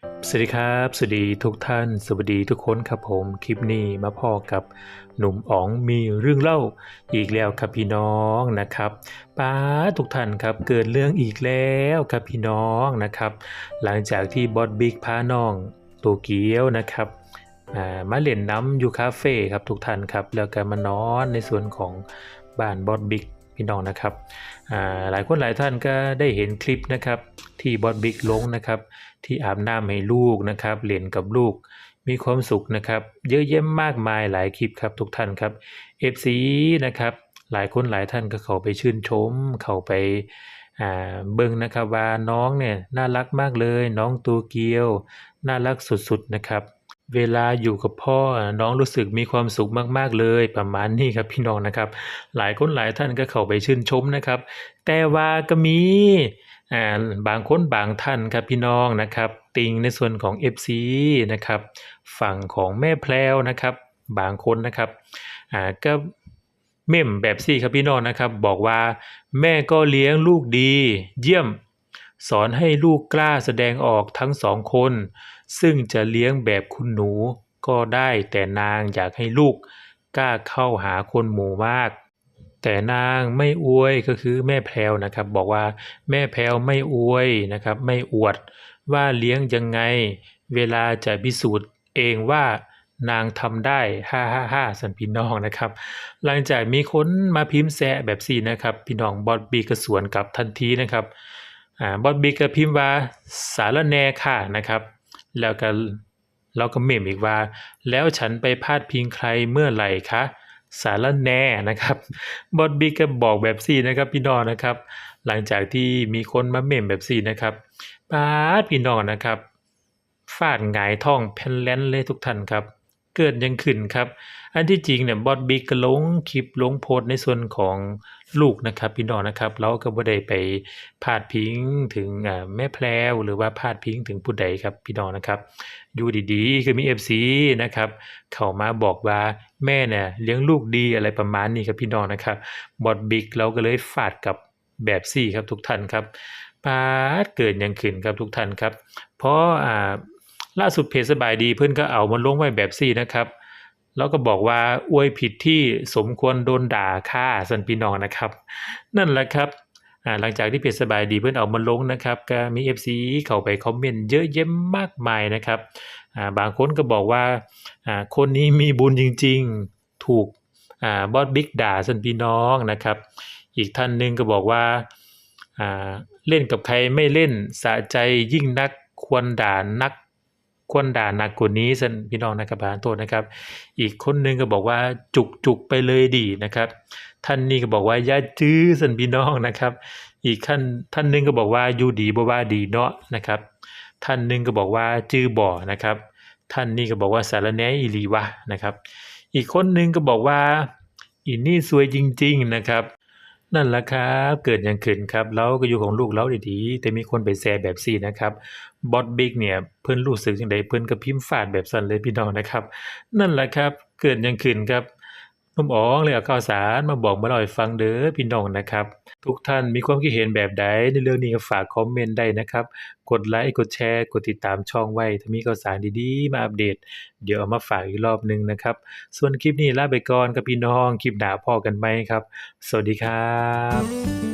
สวัสดีครับ สวัสดีทุกท่าน สวัสดีทุกคนครับผมคลิปนี้มาพอกับหนุ่มอ๋องมีเรื่องเล่าอีกแล้วครับพี่น้องนะครับป้าทุกท่านครับเกิดเรื่องอีกแล้วครับพี่น้องนะครับ หลังจากที่บอสบิ๊กพาน้องโตเกียวนะครับมาเล่นน้ำอยู่คาเฟ่ครับทุกท่านครับแล้วก็มานอนในส่วนของบ้านบอสบิ๊ก พี่น้องนะครับหลายคนหลายท่านก็ได้เห็นคลิปนะครับที่บอสบิ๊กลงนะครับที่อาบน้ำให้ลูกนะครับเล่นกับลูกมีความสุขนะครับ เยอะแยะมากมายหลายคลิปครับทุกท่านครับ FC นะครับหลายคนหลายท่านก็เข้าไปชื่นชม เข้าไปเบิ่งนะครับว่าน้องเนี่ยน่ารักมากเลย น้องตูเกียว น่ารักสุดๆนะครับ เวลาอยู่กับพ่อน้องรู้สึกมีความสุขมากๆเลยประมาณนี้ครับพี่น้องนะครับ หลายคนหลายท่านก็เข้าไปชื่นชมนะครับ แต่ว่าก็มีอ่าบางคนบางท่านครับพี่น้องนะครับ ติงในส่วนของ FC นะครับฝั่งของแม่แพรวนะครับ บางคนนะครับอ่าก็เม่มแบบซี่ครับพี่น้องนะครับ บอกว่าแม่ก็เลี้ยงลูกดี เยี่ยม สอนให้ลูกกล้าแสดงออกทั้งสองคน ซึ่งจะเลี้ยงแบบคุณหนูก็ได้แต่นางอยากให้ลูกกล้าเข้าหาคนหมู่มาก แต่นางไม่อวยก็คือแม่แพรวนะครับ บอกว่าแม่แพรวไม่อวยนะครับ ไม่อวดว่าเลี้ยงยังไง เวลาจะพิสูจน์เองว่านางทำได้ฮ่าฮ่าฮ่าสันพี่น้องนะครับ หลังจากมีคนมาพิมพ์แซะแบบสี่นะครับ พี่น้องบอดบีกระสวนกลับทันทีนะครับ อ่าบอดบีก็พิมพ์ว่าสารแหนค่ะนะครับ แล้วก็เราก็เมมอีกว่า แล้วฉันไปพาดพิงใครเมื่อไหร่คะสารแน่นะครับบอดบีก็บอกแบบสี่นะครับพี่น้องนะครับ หลังจากที่มีคนมาเมมแบบสี่นะครับปาดพี่น้องนะครับฟาดหงายท้องแผ่นแลนเลยทุกท่านครับ เกิดยังขึ้นครับ อันที่จริงเนี่ยบอดบิ๊กก็ลงคลิปลงโพสในส่วนของลูกนะครับพี่น้องนะครับ เราก็บ่ได้ไปพาดพิงถึงแม่แพรวหรือว่าพาดพิงถึงผู้ใดครับพี่น้องนะครับอยู่ดีๆคือมี FC นะครับเข้ามาบอกว่าแม่เนี่ยเลี้ยงลูกดีอะไรประมาณนี้ครับพี่น้องนะครับบอดบิ๊กเราก็เลยฟาดกับแบบซี่ครับทุกท่านครับปาดเกิดยังขึ้นครับทุกท่านครับ เพราะอ่า ล่าสุดเพจสบายดีเพื่อนก็เอามาลงไว้แบบซี่นะครับ แล้วก็บอกว่าอวยผิดที่สมควรโดนด่าค่าสันพี่น้องนะครับ นั่นแหละครับหลังจากที่เพจสบายดีเพื่อนเอามาลงนะครับ ก็มี FC เข้าไปคอมเมนต์เยอะแยะมากมายนะครับบางคนก็บอกว่าคนนี้มีบุญจริง ๆ ถูกอบอสบิ๊กด่าสันพี่น้องนะครับ อีกท่านหนึ่งก็บอกว่าเล่นกับใครไม่เล่นสะใจยิ่งนักควรด่านัก ควรด่าหนักกว่านี้สันพี่น้องนะครับประธานโทษนะครับ อีกคนหนึงก็บอกว่าจุกจุกไปเลยดีนะครับ ท่านนี้ก็บอกว่าย่าจื้อสันพี่น้องนะครับ อีกท่านท่านหนึงก็บอกว่าอยู่ดีบ่ว่าดีเนาะนะครับ ท่านหนึงก็บอกว่าจื้อบ่อนะครับ ท่านนี้ก็บอกว่าสารแหนอีลีวะนะครับ อีกคนหนึงก็บอกว่าอีนี่สวยจริง ๆนะครับ นั่นแหละครับ เกิดอย่างขึ้นครับเราก็อยู่ของลูกเราดีๆ แต่มีคนไปแซะแบบซี่นะครับ บอทบิ๊กเนี่ย เพิ่นรู้สึกจังไดเพิ่นก็พิมพ์ฟาดแบบสั้นเลยพี่น้องนะครับ นั่นแหละครับ เกิดอย่างขึ้นครับ นุ่มอ๋องเลยเอาข่าวสารมาบอกมาเล่าให้ฟังเด้อพี่น้องนะครับ ทุกท่านมีความคิดเห็นแบบใดในเรื่องนี้ก็ฝากคอมเมนต์ได้นะครับ กดไลค์กดแชร์กดติดตามช่องไว้ ถ้ามีข่าวสารดีๆ มาอัปเดต เดี๋ยวเอามาฝากอีกรอบหนึงนะครับ ส่วนคลิปนี้ลาไปก่อนกับพี่น้องคลิปหน้าพ่อกันไหมครับ สวัสดีครับ